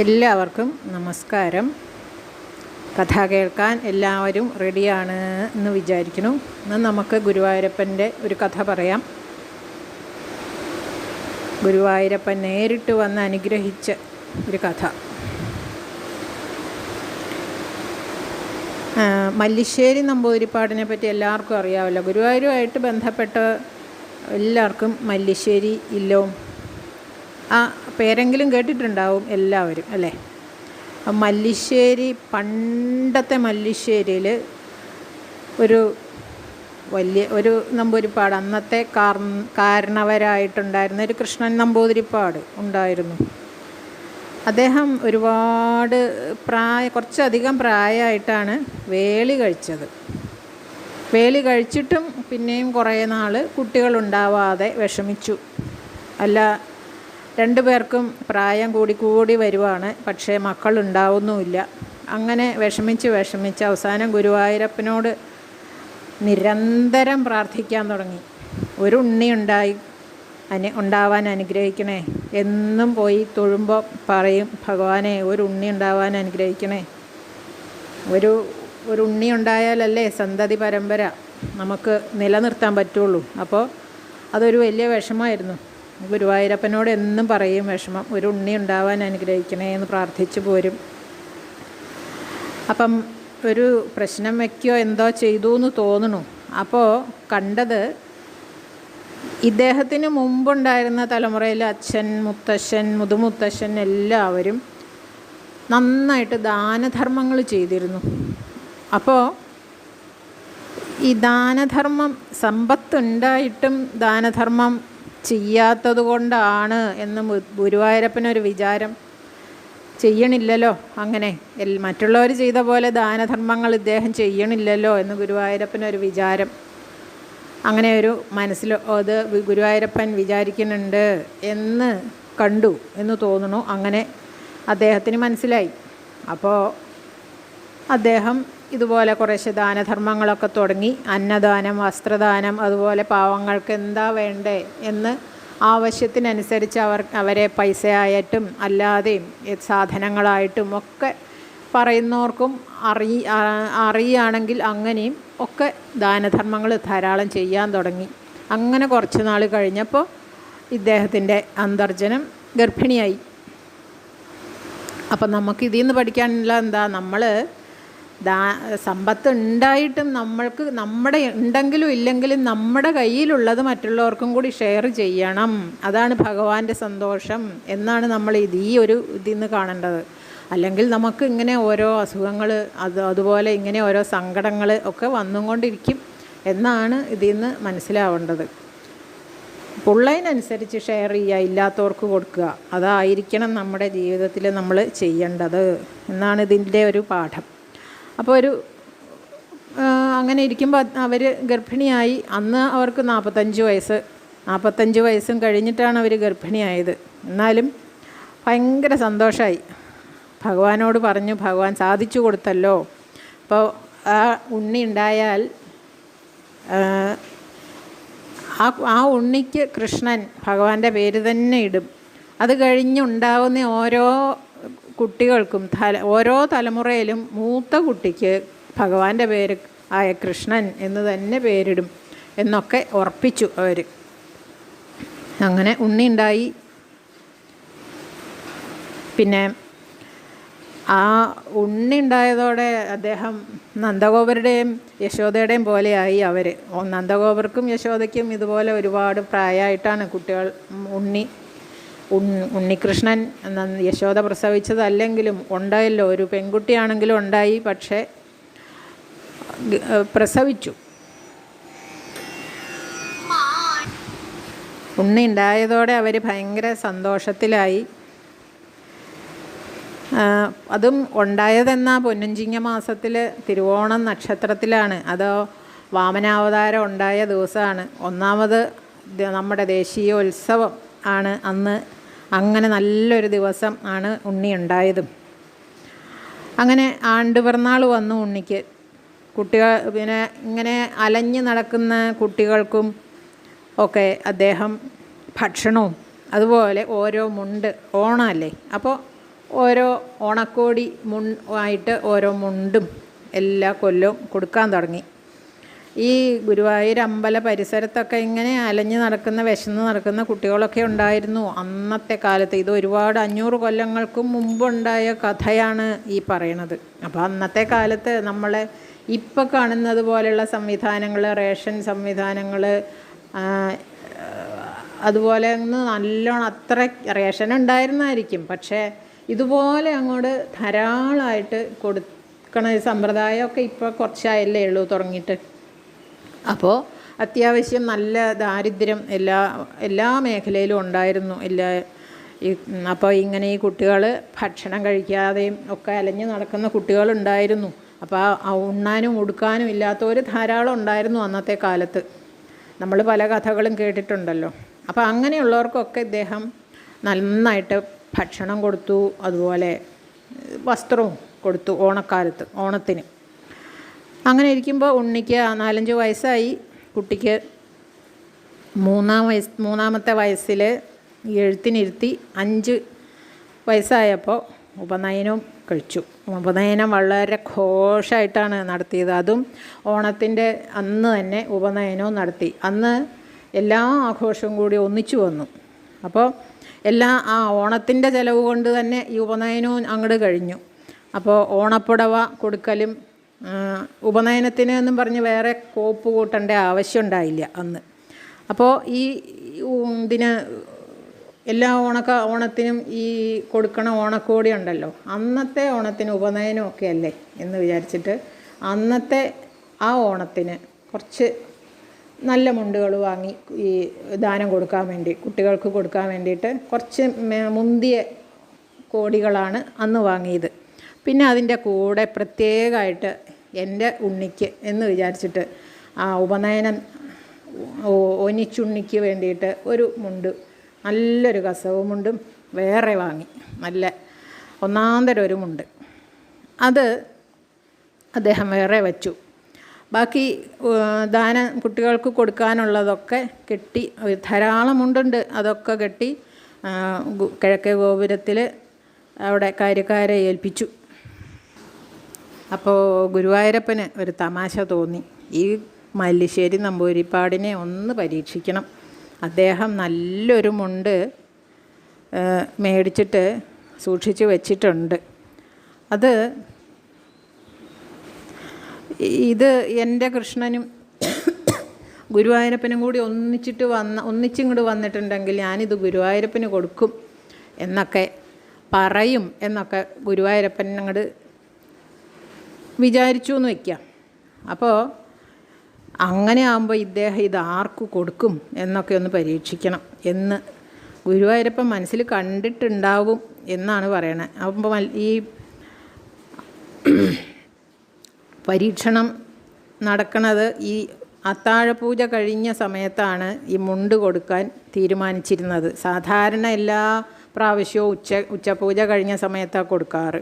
എല്ലാവർക്കും നമസ്കാരം. കഥ കേൾക്കാൻ എല്ലാവരും റെഡിയാണ് എന്ന് വിചാരിക്കുന്നു. ഇന്ന് നമുക്ക് ഗുരുവായൂരപ്പന്റെ ഒരു കഥ പറയാം. ഗുരുവായൂരപ്പൻ നേരിട്ട് വന്ന് അനുഗ്രഹിച്ച ഒരു കഥ. മല്ലിശ്ശേരി നമ്പൂതിരിപ്പാടിനെ പറ്റി എല്ലാവർക്കും അറിയാമല്ലോ. ഗുരുവായൂരുമായിട്ട് ബന്ധപ്പെട്ട എല്ലാവർക്കും മല്ലിശ്ശേരി ഇല്ലവും ആ പേരെങ്കിലും കേട്ടിട്ടുണ്ടാവും എല്ലാവരും അല്ലേ? മല്ലിശ്ശേരി പണ്ടത്തെ മല്ലിശ്ശേരിയിൽ ഒരു വലിയ ഒരു നമ്പൂതിരിപ്പാട് അന്നത്തെ കാർ കാരണവരായിട്ടുണ്ടായിരുന്ന ഒരു കൃഷ്ണൻ നമ്പൂതിരിപ്പാട് ഉണ്ടായിരുന്നു. അദ്ദേഹം ഒരുപാട് പ്രായ കുറച്ചധികം പ്രായമായിട്ടാണ് വേളി കഴിച്ചത്. വേലി കഴിച്ചിട്ടും പിന്നെയും കുറേ നാൾ കുട്ടികളുണ്ടാവാതെ വിഷമിച്ചു. അല്ല രണ്ടു പേർക്കും പ്രായം കൂടി കൂടി വരുവാണ്. പക്ഷേ മക്കളുണ്ടാവുന്നുമില്ല. അങ്ങനെ വിഷമിച്ച് വിഷമിച്ച് അവസാനം ഗുരുവായൂരപ്പനോട് നിരന്തരം പ്രാർത്ഥിക്കാൻ തുടങ്ങി. ഒരു ഉണ്ണി ഉണ്ടായി അനു ഉണ്ടാവാൻ അനുഗ്രഹിക്കണേ. എന്നും പോയി തൊഴുമ്പോൾ പറയും ഭഗവാനെ ഒരു ഉണ്ണി ഉണ്ടാവാൻ അനുഗ്രഹിക്കണേ. ഒരു ഒരു ഉണ്ണി ഉണ്ടായാലല്ലേ സന്തതി പരമ്പര നമുക്ക് നിലനിർത്താൻ പറ്റുള്ളൂ. അപ്പോൾ അതൊരു വലിയ വിഷമമായിരുന്നു. ഗുരുവായൂരപ്പനോട് എന്നും പറയും വിഷമം ഒരു ഉണ്ണി ഉണ്ടാവാൻ അനുഗ്രഹിക്കണേ എന്ന് പ്രാർത്ഥിച്ചു പോരും. അപ്പം ഒരു പ്രശ്നം വയ്ക്കുകയോ എന്തോ ചെയ്തു എന്ന് തോന്നുന്നു. അപ്പോൾ കണ്ടത് ഇദ്ദേഹത്തിന് മുമ്പുണ്ടായിരുന്ന തലമുറയിൽ അച്ഛൻ മുത്തശ്ശൻ മുതുമുത്തശ്ശൻ എല്ലാവരും നന്നായിട്ട് ദാനധർമ്മങ്ങൾ ചെയ്തിരുന്നു. അപ്പോൾ ഈ ദാനധർമ്മം സമ്പത്തുണ്ടായിട്ടും ദാനധർമ്മം ചെയ്യാത്തത് കൊണ്ടാണ് എന്ന് ഗുരുവായൂരപ്പനൊരു വിചാരം. ചെയ്യണില്ലല്ലോ അങ്ങനെ. മറ്റുള്ളവർ ചെയ്ത പോലെ ദാനധർമ്മങ്ങൾ ഇദ്ദേഹം ചെയ്യണില്ലല്ലോ എന്ന് ഗുരുവായൂരപ്പനൊരു വിചാരം. അങ്ങനെ ഒരു മനസ്സിൽ അത് ഗുരുവായൂരപ്പൻ വിചാരിക്കുന്നുണ്ട് എന്ന് കണ്ടു എന്ന് തോന്നുന്നു. അങ്ങനെ അദ്ദേഹത്തിന് മനസ്സിലായി. അപ്പോൾ അദ്ദേഹം ഇതുപോലെ കുറേശ്ശെ ദാനധർമ്മങ്ങളൊക്കെ തുടങ്ങി. അന്നദാനം വസ്ത്രദാനം അതുപോലെ പാവങ്ങൾക്ക് എന്താ വേണ്ടേ എന്ന് ആവശ്യത്തിനനുസരിച്ച് അവർ അവരെ പൈസയായിട്ടും അല്ലാതെയും സാധനങ്ങളായിട്ടും ഒക്കെ പറയുന്നവർക്കും അറി അറിയുകയാണെങ്കിൽ അങ്ങനെയും ഒക്കെ ദാനധർമ്മങ്ങൾ ധാരാളം ചെയ്യാൻ തുടങ്ങി. അങ്ങനെ കുറച്ച് നാൾ കഴിഞ്ഞപ്പോൾ ഇദ്ദേഹത്തിന്റെ അന്തർജനം ഗർഭിണിയായി. അപ്പം നമുക്ക് ഇതിൽ നിന്ന് പഠിക്കാനുള്ള എന്താ? നമ്മൾ ദാ സമ്പത്ത് ഉണ്ടായിട്ടും നമ്മൾക്ക് നമ്മുടെ ഉണ്ടെങ്കിലും ഇല്ലെങ്കിലും നമ്മുടെ കയ്യിലുള്ളത് മറ്റുള്ളവർക്കും കൂടി ഷെയർ ചെയ്യണം. അതാണ് ഭഗവാന്റെ സന്തോഷം എന്നാണ് നമ്മൾ ഇത് ഈ ഒരു ഇതിൽ നിന്ന് കാണേണ്ടത്. അല്ലെങ്കിൽ നമുക്ക് ഇങ്ങനെ ഓരോ അസുഖങ്ങൾ അത് അതുപോലെ ഇങ്ങനെ ഓരോ സങ്കടങ്ങൾ ഒക്കെ വന്നുകൊണ്ടിരിക്കും എന്നാണ് ഇതിൽ നിന്ന് മനസ്സിലാവേണ്ടത്. പുള്ളതിനനുസരിച്ച് ഷെയർ ചെയ്യുക ഇല്ലാത്തവർക്ക് കൊടുക്കുക. അതായിരിക്കണം നമ്മുടെ ജീവിതത്തിൽ നമ്മൾ ചെയ്യേണ്ടത് എന്നാണ് ഇതിന്റെ ഒരു പാഠം. അപ്പോൾ ഒരു അങ്ങനെ ഇരിക്കുമ്പോൾ അവർ ഗർഭിണിയായി. അന്ന് അവർക്ക് നാൽപ്പത്തഞ്ച് വയസ്സ്. നാൽപ്പത്തഞ്ച് വയസ്സും കഴിഞ്ഞിട്ടാണ് അവർ ഗർഭിണിയായത്. എന്നാലും ഭയങ്കര സന്തോഷമായി ഭഗവാനോട് പറഞ്ഞു ഭഗവാൻ സാധിച്ചു കൊടുത്തല്ലോ. അപ്പോൾ ആ ഉണ്ണി ഉണ്ടായാൽ ആ, ആ ഉണ്ണിക്ക് കൃഷ്ണൻ ഭഗവാന്റെ പേര് തന്നെ ഇടും. അത് കഴിഞ്ഞുണ്ടാവുന്ന ഓരോ കുട്ടികൾക്കും തല ഓരോ തലമുറയിലും മൂത്ത കുട്ടിക്ക് ഭഗവാന്റെ പേര് ആയ കൃഷ്ണൻ എന്ന് തന്നെ പേരിടും എന്നൊക്കെ ഉറപ്പിച്ചു അവർ അങ്ങനെ ഉണ്ണി ഉണ്ടായി. പിന്നെ ആ ഉണ്ണി ഉണ്ടായതോടെ അദ്ദേഹം നന്ദഗോപരുടെയും യശോദയുടെയും പോലെയായി അവർ നന്ദഗോപർക്കും യശോദയ്ക്കും ഇതുപോലെ ഒരുപാട് പ്രായമായിട്ടാണ് കുട്ടികൾ ഉണ്ണി ഉണ്ണികൃഷ്ണൻ എന്ന യശോദ പ്രസവിച്ചതല്ലെങ്കിലും ഉണ്ടായല്ലോ. ഒരു പെൺകുട്ടിയാണെങ്കിലും ഉണ്ടായി പക്ഷേ പ്രസവിച്ചു. ഉണ്ണി ഉണ്ടായതോടെ അവർ ഭയങ്കര സന്തോഷത്തിലായി. അതും ഉണ്ടായതെന്ന പൊന്നുംചിങ്ങ മാസത്തിൽ തിരുവോണം നക്ഷത്രത്തിലാണ്. അത് വാമനാവതാരം ഉണ്ടായ ദിവസമാണ് ഒന്നാമത് നമ്മുടെ ദേശീയോത്സവം ആണ് അന്ന് അങ്ങനെ നല്ലൊരു ദിവസം ആണ് ഉണ്ണി ഉണ്ടായതും അങ്ങനെ ആണ്ട് പിറന്നാൾ വന്നു ഉണ്ണിക്ക്. കുട്ടികൾ പിന്നെ ഇങ്ങനെ അലഞ്ഞു നടക്കുന്ന കുട്ടികൾക്കും ഒക്കെ അദ്ദേഹം ഭക്ഷണവും അതുപോലെ ഓരോ മുണ്ട് ഓണമല്ലേ? അപ്പോൾ ഓരോ ഓണക്കോടി മുൺ ആയിട്ട് ഓരോ മുണ്ടും എല്ലാ കൊല്ലവും കൊടുക്കാൻ തുടങ്ങി. ഈ ഗുരുവായൂർ അമ്പല പരിസരത്തൊക്കെ ഇങ്ങനെ അലഞ്ഞു നടക്കുന്ന വിശന്ന് നടക്കുന്ന കുട്ടികളൊക്കെ ഉണ്ടായിരുന്നു. അന്നത്തെ കാലത്ത് ഇത് ഒരുപാട് അഞ്ഞൂറ് കൊല്ലങ്ങൾക്കും മുമ്പുണ്ടായ കഥയാണ് ഈ പറയണത്. അപ്പോൾ അന്നത്തെ കാലത്ത് നമ്മളെ ഇപ്പോൾ കാണുന്നത് പോലെയുള്ള സംവിധാനങ്ങൾ റേഷൻ സംവിധാനങ്ങൾ അതുപോലെ ഒന്ന് നല്ലോണം അത്ര റേഷൻ ഉണ്ടായിരുന്നായിരിക്കും പക്ഷേ ഇതുപോലെ അങ്ങോട്ട് ധാരാളമായിട്ട് കൊടുക്കണ സമ്പ്രദായമൊക്കെ ഇപ്പോൾ കുറച്ചായല്ലേ ഉള്ളൂ തുടങ്ങിയിട്ട്. അപ്പോൾ അത്യാവശ്യം നല്ല ദാരിദ്ര്യം എല്ലാ എല്ലാ മേഖലയിലും ഉണ്ടായിരുന്നു. എല്ലാ ഈ അപ്പോൾ ഇങ്ങനെ ഈ കുട്ടികൾ ഭക്ഷണം കഴിക്കാതെയും ഒക്കെ അലഞ്ഞു നടക്കുന്ന കുട്ടികളുണ്ടായിരുന്നു. അപ്പോൾ ആ ഉണ്ണാനും ഉടുക്കാനും ഇല്ലാത്തവർ ധാരാളം ഉണ്ടായിരുന്നു അന്നത്തെ കാലത്ത്. നമ്മൾ പല കഥകളും കേട്ടിട്ടുണ്ടല്ലോ. അപ്പോൾ അങ്ങനെയുള്ളവർക്കൊക്കെ ഇദ്ദേഹം നന്നായിട്ട് ഭക്ഷണം കൊടുത്തു അതുപോലെ വസ്ത്രവും കൊടുത്തു ഓണക്കാലത്ത് ഓണത്തിന്. അങ്ങനെ ഇരിക്കുമ്പോൾ ഉണ്ണിക്ക് നാലഞ്ച് വയസ്സായി. കുട്ടിക്ക് മൂന്നാം വയസ് മൂന്നാമത്തെ വയസ്സിൽ എഴുത്തിനിരുത്തി അഞ്ച് വയസ്സായപ്പോൾ ഉപനയനവും കഴിച്ചു. ഉപനയനം വളരെ ഘോഷമായിട്ടാണ് നടത്തിയത്. അതും ഓണത്തിന്റെ അന്ന് തന്നെ ഉപനയനവും നടത്തി. അന്ന് എല്ലാ ആഘോഷവും കൂടി ഒന്നിച്ചു വന്നു. അപ്പോൾ എല്ലാ ആ ഓണത്തിന്റെ ചിലവ് കൊണ്ട് തന്നെ ഈ ഉപനയനവും അങ്ങോട്ട് കഴിഞ്ഞു. അപ്പോൾ ഓണപ്പുടവ കൊടുക്കലും ഉപനയനത്തിന് എന്നും പറഞ്ഞ് വേറെ കോപ്പ് കൂട്ടേണ്ട ആവശ്യം ഉണ്ടായില്ല അന്ന്. അപ്പോൾ ഈ ഇതിന് എല്ലാ ഓണക്ക ഓണത്തിനും ഈ കൊടുക്കണ ഓണക്കോടി ഉണ്ടല്ലോ. അന്നത്തെ ഓണത്തിന് ഉപനയനമൊക്കെ അല്ലേ എന്ന് വിചാരിച്ചിട്ട് അന്നത്തെ ആ ഓണത്തിന് കുറച്ച് നല്ല മുണ്ടുകൾ വാങ്ങി ഈ ദാനം കൊടുക്കാൻ വേണ്ടി കുട്ടികൾക്ക് കൊടുക്കാൻ വേണ്ടിയിട്ട് കുറച്ച് മുന്തിയ കോടികളാണ് അന്ന് വാങ്ങിയത്. പിന്നെ അതിന്റെ കൂടെ പ്രത്യേകമായിട്ട് എന്റെ ഉണ്ണിക്ക് എന്ന് വിചാരിച്ചിട്ട് ആ ഉപനയനം ഒനിച്ചുണ്ണിക്ക് വേണ്ടിയിട്ട് ഒരു മുണ്ട് നല്ലൊരു കസവ് മുണ്ടും വേറെ വാങ്ങി. നല്ല ഒന്നാന്തരം ഒരു മുണ്ട്. അത് അദ്ദേഹം വേറെ വച്ചു. ബാക്കി ദാനം കുട്ടികൾക്ക് കൊടുക്കാനുള്ളതൊക്കെ കെട്ടി ധാരാളം മുണ്ടുണ്ട്. അതൊക്കെ കെട്ടി കിഴക്കേ ഗോപുരത്തിൽ അവിടെ കാര്യക്കാരെ ഏൽപ്പിച്ചു. അപ്പോൾ ഗുരുവായൂരപ്പന് ഒരു തമാശ തോന്നി. ഈ മല്ലിശ്ശേരി നമ്പൂരിപ്പാടിനെ ഒന്ന് പരീക്ഷിക്കണം. അദ്ദേഹം നല്ലൊരു മുണ്ട് മേടിച്ചിട്ട് സൂക്ഷിച്ചു വച്ചിട്ടുണ്ട്. അത് ഇത് എന്റെ കൃഷ്ണനും ഗുരുവായൂരപ്പനും കൂടി ഒന്നിച്ചിട്ട് വന്ന ഒന്നിച്ചിങ്ങോട്ട് വന്നിട്ടുണ്ടെങ്കിൽ ഞാനിത് ഗുരുവായൂരപ്പന് കൊടുക്കും എന്നൊക്കെ പറയും എന്നൊക്കെ ഗുരുവായൂരപ്പൻ അങ്ങോട്ട് വിചാരിച്ചു എന്ന് വയ്ക്കാം അപ്പോൾ അങ്ങനെ ആകുമ്പോൾ ഇദ്ദേഹം ഇത് ആർക്ക് കൊടുക്കും എന്നൊക്കെ ഒന്ന് പരീക്ഷിക്കണം എന്ന് ഗുരുവായൂരപ്പൻ മനസ്സിൽ കണ്ടിട്ടുണ്ടാവും എന്നാണ് പറയണത് അപ്പോൾ ഈ പരീക്ഷണം നടക്കണത് ഈ അത്താഴപൂജ കഴിഞ്ഞ സമയത്താണ് ഈ മുണ്ട് കൊടുക്കാൻ തീരുമാനിച്ചിരുന്നത്. സാധാരണ എല്ലാ പ്രാവശ്യവും ഉച്ച ഉച്ചപൂജ കഴിഞ്ഞ സമയത്താണ് കൊടുക്കാറ്.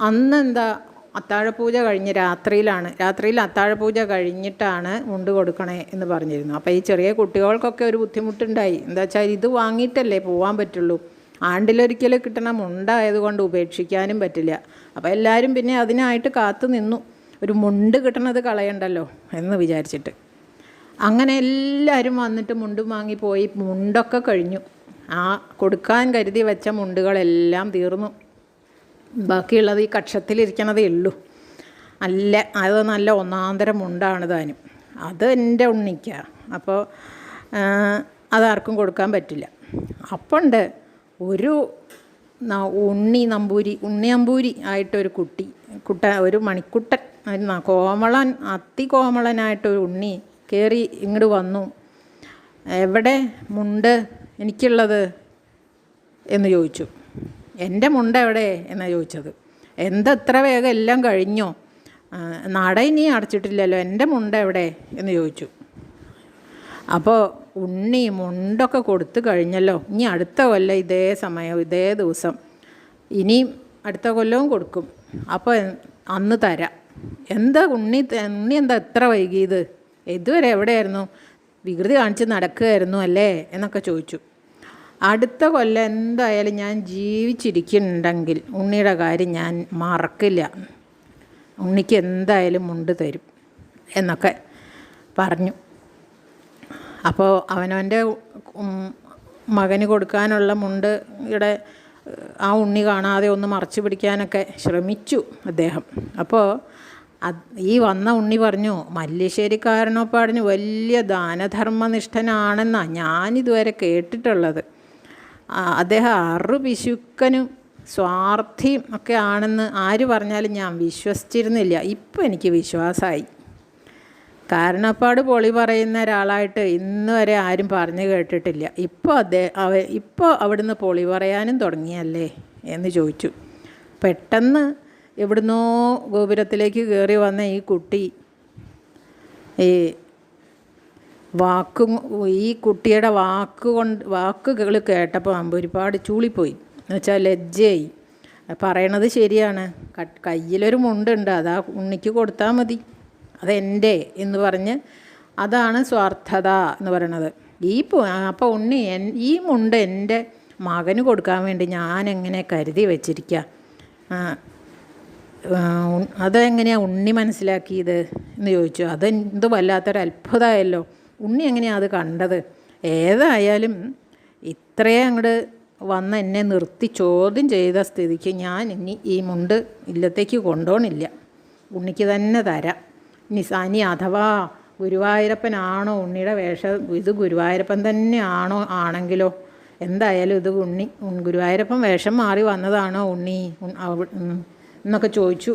അന്ന് എന്താ അത്താഴപൂജ കഴിഞ്ഞ് രാത്രിയിലാണ്. രാത്രിയിൽ അത്താഴപൂജ കഴിഞ്ഞിട്ടാണ് മുണ്ട് കൊടുക്കണേ എന്ന് പറഞ്ഞിരുന്നു. അപ്പോൾ ഈ ചെറിയ കുട്ടികൾക്കൊക്കെ ഒരു ബുദ്ധിമുട്ടുണ്ടായി. എന്താ വെച്ചാൽ ഇത് വാങ്ങിയിട്ടല്ലേ പോകാൻ പറ്റുള്ളൂ. ആണ്ടിലൊരിക്കലും കിട്ടണ മുണ്ടായതുകൊണ്ട് ഉപേക്ഷിക്കാനും പറ്റില്ല. അപ്പോൾ എല്ലാവരും പിന്നെ അതിനായിട്ട് കാത്തു നിന്നു. ഒരു മുണ്ട് കിട്ടണത് കളയണ്ടല്ലോ എന്ന് വിചാരിച്ചിട്ട്. അങ്ങനെ എല്ലാവരും വന്നിട്ട് മുണ്ടും വാങ്ങിപ്പോയി മുണ്ടൊക്കെ കഴിഞ്ഞു. ആ കൊടുക്കാൻ കരുതി വെച്ച മുണ്ടുകളെല്ലാം തീർന്നു. ബാക്കിയുള്ളത് ഈ കക്ഷത്തിലിരിക്കണതേ ഉള്ളൂ. നല്ല അത് നല്ല ഒന്നാന്തരം മുണ്ടാണ് താനും. അത് എന്റെ ഉണ്ണിക്ക. അപ്പോൾ അതാർക്കും കൊടുക്കാൻ പറ്റില്ല. അപ്പുണ്ട് ഒരു ഉണ്ണി നമ്പൂരി ഉണ്ണി നമ്പൂരി ആയിട്ടൊരു കുട്ടി കുട്ട ഒരു മണിക്കുട്ടൻ കോമളൻ അത്തി അതികോമളനായിട്ടൊരു ഉണ്ണി കയറി ഇങ്ങോട്ട് വന്നു. എവിടെ മുണ്ട് എനിക്കുള്ളത്? എന്ന് ചോദിച്ചു. എന്റെ മുണ്ട എവിടെ എന്നാണ് ചോദിച്ചത്. എന്താ ഇത്ര വേഗം എല്ലാം കഴിഞ്ഞോ? നട ഇനി അടച്ചിട്ടില്ലല്ലോ. എന്റെ മുണ്ട എവിടെ എന്ന് ചോദിച്ചു. അപ്പോൾ ഉണ്ണി മുണ്ടൊക്കെ കൊടുത്തു കഴിഞ്ഞല്ലോ. ഇനി അടുത്ത കൊല്ലം ഇതേ സമയം ഇതേ ദിവസം. ഇനിയും അടുത്ത കൊല്ലവും കൊടുക്കും. അപ്പോൾ അന്ന് തരാം. എന്താ ഉണ്ണി ഉണ്ണി എന്താ എത്ര വൈകിയത് ഇതുവരെ എവിടെയായിരുന്നു? വികൃതി കാണിച്ച് നടക്കുകയായിരുന്നു അല്ലേ എന്നൊക്കെ ചോദിച്ചു. അടുത്ത കൊല്ലം എന്തായാലും ഞാൻ ജീവിച്ചിരിക്കുന്നുണ്ടെങ്കിൽ ഉണ്ണിയുടെ കാര്യം ഞാൻ മറക്കില്ല. ഉണ്ണിക്ക് എന്തായാലും മുണ്ട് തരും എന്നൊക്കെ പറഞ്ഞു. അപ്പോൾ അവനവന്റെ മകന് കൊടുക്കാനുള്ള മുണ്ട് ഇവിടെ ആ ഉണ്ണി കാണാതെ ഒന്ന് മറച്ചു പിടിക്കാനൊക്കെ ശ്രമിച്ചു അദ്ദേഹം. അപ്പോൾ ഈ വന്ന ഉണ്ണി പറഞ്ഞു മല്ലിശ്ശേരിക്കാരനൊപ്പാടിന് വലിയ ദാനധർമ്മനിഷ്ഠനാണെന്നാണ് ഞാനിതുവരെ കേട്ടിട്ടുള്ളത്. അദ്ദേഹം അറു പിശുക്കനും സ്വാർത്ഥിയും ഒക്കെ ആണെന്ന് ആര് പറഞ്ഞാലും ഞാൻ വിശ്വസിച്ചിരുന്നില്ല. ഇപ്പം എനിക്ക് വിശ്വാസമായി കാരണപ്പാട് പൊളി പറയുന്ന ഒരാളായിട്ട് ഇന്ന് വരെ ആരും പറഞ്ഞു കേട്ടിട്ടില്ല. ഇപ്പോൾ അദ്ദേഹം അവ ഇപ്പോൾ അവിടുന്ന് പൊളി പറയാനും തുടങ്ങിയല്ലേ എന്ന് ചോദിച്ചു. പെട്ടെന്ന് എവിടുന്നോ ഗോപുരത്തിലേക്ക് കയറി വന്ന ഈ കുട്ടി ഈ വാക്കും ഈ കുട്ടിയുടെ വാക്ക് കൊണ്ട് വാക്കുകൾ കേട്ടപ്പോൾ ഒരുപാട് ചൂളിപ്പോയി. എന്നുവെച്ചാൽ ലജ്ജയായി. പറയണത് ശരിയാണ്. കയ്യിലൊരു മുണ്ടുണ്ട് അത് ആ ഉണ്ണിക്ക് കൊടുത്താൽ മതി. അതെന്റെ എന്ന് പറഞ്ഞ് അതാണ് സ്വാർത്ഥത എന്ന് പറയണത്. ഈ അപ്പോൾ ഉണ്ണി ഈ മുണ്ട് എന്റെ മകന് കൊടുക്കാൻ വേണ്ടി ഞാൻ എങ്ങനെ കരുതി വെച്ചിരിക്കുക അതെങ്ങനെയാണ് ഉണ്ണി മനസ്സിലാക്കിയത് എന്ന് ചോദിച്ചു. അതെന്ത് വല്ലാത്തൊരു അത്ഭുതമായല്ലോ ഉണ്ണി എങ്ങനെയാണ് അത് കണ്ടത്? ഏതായാലും ഇത്രയും അങ്ങോട്ട് വന്ന് എന്നെ നിർത്തി ചോദ്യം ചെയ്ത സ്ഥിതിക്ക് ഞാൻ ഇനി ഈ മുണ്ട് ഇല്ലത്തേക്ക് കൊണ്ടുപോകണില്ല ഉണ്ണിക്ക് തന്നെ തരാം. ഇനി സനി അഥവാ ഗുരുവായൂരപ്പനാണോ ഉണ്ണിയുടെ വേഷം ഇത് ഗുരുവായൂരപ്പൻ തന്നെ ആണോ ആണെങ്കിലോ? എന്തായാലും ഇത് ഉണ്ണി ഗുരുവായൂരപ്പൻ വേഷം മാറി വന്നതാണോ ഉണ്ണി? എന്നൊക്കെ ചോദിച്ചു.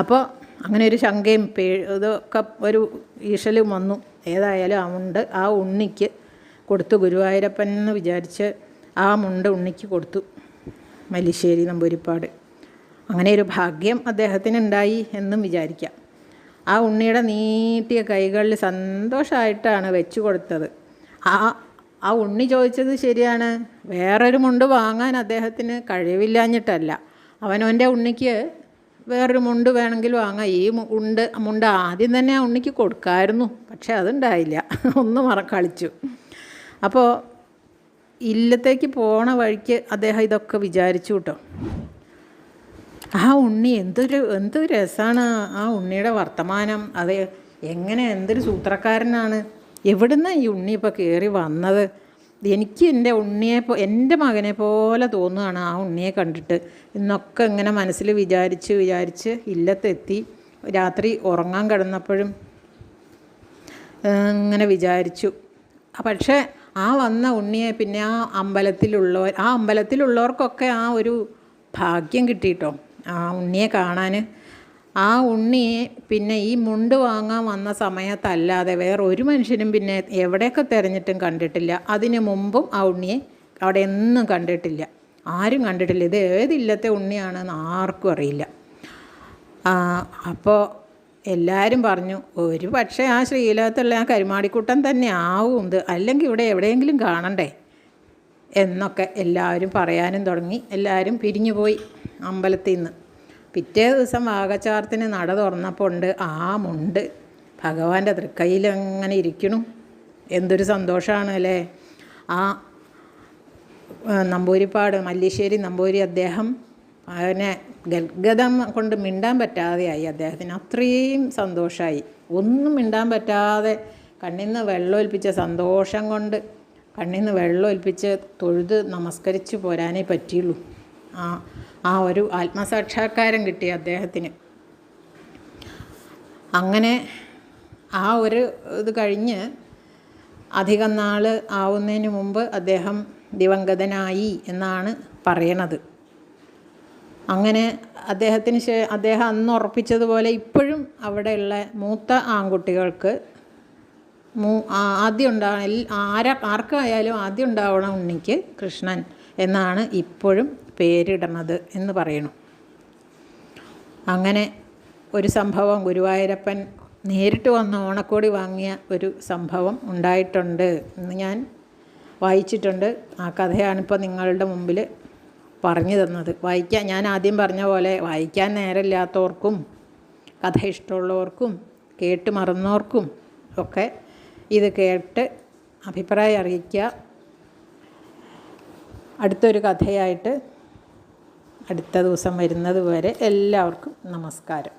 അപ്പോൾ അങ്ങനെ ഒരു ശങ്കയും പേ ഇതൊക്കെ ഒരു ഈശലും വന്നു. ഏതായാലും ആ മുണ്ട് ആ ഉണ്ണിക്ക് കൊടുത്തു. ഗുരുവായൂരപ്പൻ എന്ന് വിചാരിച്ച് ആ മുണ്ട് ഉണ്ണിക്ക് കൊടുത്തു. മല്ലിശ്ശേരി നമ്പൂരിപ്പാട്. അങ്ങനെ ഒരു ഭാഗ്യം അദ്ദേഹത്തിന് ഉണ്ടായി എന്നും വിചാരിക്കാം. ആ ഉണ്ണിയുടെ നീട്ടിയ കൈകളിൽ സന്തോഷമായിട്ടാണ് വെച്ചു കൊടുത്തത്. ആ ആ ഉണ്ണി ചോദിച്ചത് ശരിയാണ്. വേറൊരു മുണ്ട് വാങ്ങാൻ അദ്ദേഹത്തിന് കഴിവില്ലാഞ്ഞിട്ടല്ല. അവനവന്റെ ഉണ്ണിക്ക് വേറൊരു മുണ്ട് വേണമെങ്കിൽ വാങ്ങാം. ഈ ഉണ്ട് മുണ്ട് ആദ്യം തന്നെ ആ ഉണ്ണിക്ക് കൊടുക്കായിരുന്നു. പക്ഷേ അതുണ്ടായില്ല. ഒന്ന് മറ കളിച്ചു അപ്പോൾ ഇല്ലത്തേക്ക് പോണ വഴിക്ക് അദ്ദേഹം ഇതൊക്കെ വിചാരിച്ചു കേട്ടോ. ആ ഉണ്ണി എന്തൊരു എന്തൊരു രസമാണ് ആ ഉണ്ണിയുടെ വർത്തമാനം. അത് എങ്ങനെ എന്തൊരു സൂത്രക്കാരനാണ്. എവിടുന്ന ഈ ഉണ്ണി ഇപ്പോൾ കയറി വന്നത്? എനിക്ക് എന്റെ ഉണ്ണിയെ എന്റെ മകനെ പോലെ തോന്നുകയാണ് ആ ഉണ്ണിയെ കണ്ടിട്ട്. എന്നൊക്കെ ഇങ്ങനെ മനസ്സിൽ വിചാരിച്ച് വിചാരിച്ച് ഇല്ലത്തെത്തി. രാത്രി ഉറങ്ങാൻ കിടന്നപ്പോഴും ഇങ്ങനെ വിചാരിച്ചു. പക്ഷേ ആ വന്ന ഉണ്ണിയെ പിന്നെ ആ അമ്പലത്തിലുള്ളവർ ആ അമ്പലത്തിലുള്ളവർക്കൊക്കെ ആ ഒരു ഭാഗ്യം കിട്ടിയിട്ടോ. ആ ഉണ്ണിയെ കാണാൻ ആ ഉണ്ണിയെ പിന്നെ ഈ മുണ്ട് വാങ്ങാൻ വന്ന സമയത്തല്ലാതെ വേറെ ഒരു മനുഷ്യനും പിന്നെ എവിടെയൊക്കെ തിരഞ്ഞിട്ടും കണ്ടിട്ടില്ല. അതിന് മുമ്പും ആ ഉണ്ണിയെ അവിടെ എന്നും കണ്ടിട്ടില്ല. ആരും കണ്ടിട്ടില്ല. ഇത് ഏതില്ലത്തെ ഉണ്ണിയാണെന്ന് ആർക്കും അറിയില്ല. അപ്പോൾ എല്ലാവരും പറഞ്ഞു ഒരു പക്ഷേ ആ ശ്രീലകത്തുള്ള ആ കരുമാടിക്കുട്ടൻ തന്നെ ആവും ഇത്. അല്ലെങ്കിൽ ഇവിടെ എവിടെയെങ്കിലും കാണണ്ടേ? എന്നൊക്കെ എല്ലാവരും പറയാനും തുടങ്ങി. എല്ലാവരും പിരിഞ്ഞു പോയി അമ്പലത്തിൽ നിന്ന്. പിറ്റേ ദിവസം വാകച്ചാർത്തിന് നട തുറന്നപ്പോൾ ഉണ്ട് ആ മുണ്ട്. ഭഗവാന്റെ തൃക്കൈയിൽ അങ്ങനെ ഇരിക്കണു? എന്തൊരു സന്തോഷമാണ് അല്ലേ? ആ നമ്പൂരിപ്പാട് മല്ലിശ്ശേരി നമ്പൂരി അദ്ദേഹം അവനെ ഗദ്ഗതം കൊണ്ട് മിണ്ടാൻ പറ്റാതെയായി. അദ്ദേഹത്തിന് അത്രയും സന്തോഷമായി ഒന്നും മിണ്ടാൻ പറ്റാതെ കണ്ണിൽ നിന്ന് വെള്ളം സന്തോഷം കൊണ്ട് കണ്ണിൽ നിന്ന് വെള്ളം തൊഴുത് നമസ്കരിച്ച് പോരാനേ പറ്റിയുള്ളൂ. ആ ആ ഒരു ആത്മസാക്ഷാത്കാരം കിട്ടി അദ്ദേഹത്തിന്. അങ്ങനെ ആ ഒരു ഇത് കഴിഞ്ഞ് അധികം നാൾ ആവുന്നതിന് മുമ്പ് അദ്ദേഹം ദിവംഗതനായി എന്നാണ് പറയണത്. അങ്ങനെ അദ്ദേഹത്തിന് ശേ അദ്ദേഹം അന്ന് ഉറപ്പിച്ചതുപോലെ ഇപ്പോഴും അവിടെയുള്ള മൂത്ത ആൺകുട്ടികൾക്ക് മൂ ആദ്യം ഉണ്ടാവണം ആരാ ആർക്കായാലും ആദ്യം ഉണ്ടാവണം ഉണ്ണിക്ക് കൃഷ്ണൻ എന്നാണ് ഇപ്പോഴും പേരിടണത് എന്ന് പറയണു. അങ്ങനെ ഒരു സംഭവം ഗുരുവായൂരപ്പൻ നേരിട്ട് വന്ന് ഓണക്കോടി വാങ്ങിയ ഒരു സംഭവം ഉണ്ടായിട്ടുണ്ട് എന്ന് ഞാൻ വായിച്ചിട്ടുണ്ട്. ആ കഥയാണിപ്പോൾ നിങ്ങളുടെ മുമ്പിൽ പറഞ്ഞു തന്നത്. വായിക്കാൻ ഞാൻ ആദ്യം പറഞ്ഞ പോലെ വായിക്കാൻ നേരമില്ലാത്തവർക്കും കഥ ഇഷ്ടമുള്ളവർക്കും കേട്ട് മറന്നവർക്കും ഒക്കെ ഇത് കേട്ട് അഭിപ്രായം അറിയിക്കുക. അടുത്തൊരു കഥയായിട്ട് അടുത്ത ദിവസം വരുന്നത് വരെ എല്ലാവർക്കും നമസ്കാരം.